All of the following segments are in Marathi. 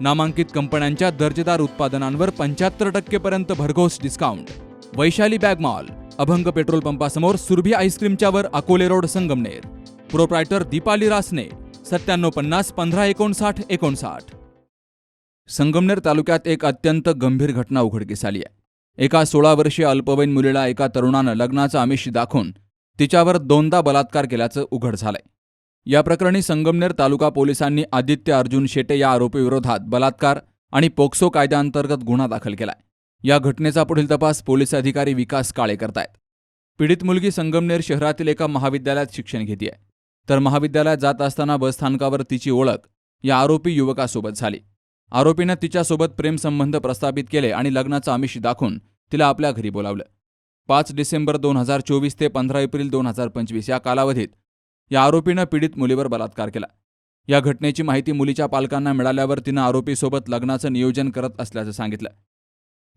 नामांकित कंपन्यांच्या दर्जेदार उत्पादनांवर पंच्याहत्तर टक्केपर्यंत भरघोस discount Vaishali bag mall Abhang petrol पंपासमोर Surabhi आईस्क्रीमच्यावर अकोले रोड संगमनेर. प्रोप्रायटर दीपाली रासने सत्त्याण्णव पन्नास पंधरा एकोणसाठ एकोणसाठ. संगमनेर तालुक्यात एक अत्यंत गंभीर घटना उघडकीस आली आहे. एका सोळा वर्षीय अल्पवयीन मुलीला एका तरुणानं लग्नाचं आमिष दाखवून तिच्यावर दोनदा बलात्कार केल्याचं उघड झालंय. या प्रकरणी संगमनेर तालुका पोलिसांनी आदित्य अर्जुन शेटे या आरोपीविरोधात बलात्कार आणि पोक्सो कायद्याअंतर्गत गुन्हा दाखल केलाय. या घटनेचा पुढील तपास पोलीस अधिकारी विकास काळे करतायत. पीडित मुलगी संगमनेर शहरातील एका महाविद्यालयात शिक्षण घेते तर महाविद्यालयात जात असताना बसस्थानकावर तिची ओळख या आरोपी युवकासोबत झाली. आरोपीनं तिच्यासोबत प्रेमसंबंध प्रस्थापित केले आणि लग्नाचं आमिष दाखवून तिला आपल्या घरी बोलावलं. पाच डिसेंबर दोन हजार चोवीस ते पंधरा एप्रिल दोन हजार पंचवीस या कालावधीत या आरोपीनं पीडित मुलीवर बलात्कार केला. या घटनेची माहिती मुलीच्या पालकांना मिळाल्यावर तिनं आरोपीसोबत लग्नाचं नियोजन करत असल्याचं सांगितलं.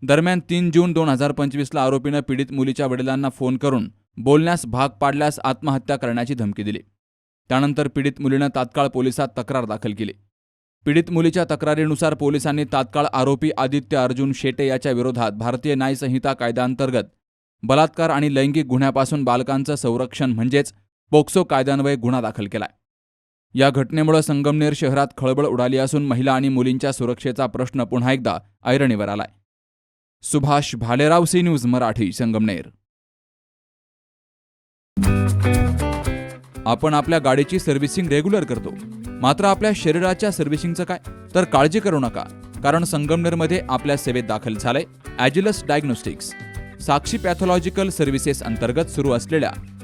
दरम्यान तीन जून दोन हजार पंचवीसला आरोपीनं पीडित मुलीच्या वडिलांना फोन करून बोलण्यास भाग पाडल्यास आत्महत्या करण्याची धमकी दिली. त्यानंतर पीडित मुलीनं तात्काळ पोलिसात तक्रार दाखल केली. पीडित मुलीच्या तक्रारीनुसार पोलिसांनी तात्काळ आरोपी आदित्य अर्जुन शेटे याच्या विरोधात भारतीय न्यायसंहिता कायद्याअंतर्गत बलात्कार आणि लैंगिक गुन्ह्यापासून बालकांचं संरक्षण म्हणजेच पोक्सो कायद्यान्वये गुन्हा दाखल केलाय. या घटनेमुळे संगमनेर शहरात खळबळ उडाली असून महिला आणि मुलींच्या सुरक्षेचा प्रश्न पुन्हा एकदा ऐरणीवर आलाय. Subhash Bhalerao C news Marathi Sangamner. आपण आपल्या गाडीची सर्व्हिसिंग रेग्युलर करतो. मात्र आपल्या शरीराच्या सर्व्हिसिंगचं काय? तर काळजी करू नका कारण संगमनेरमध्ये आपल्या सेवेत दाखल झालंय Agilus diagnostics. Sakshi pathological services अंतर्गत सुरू असलेल्या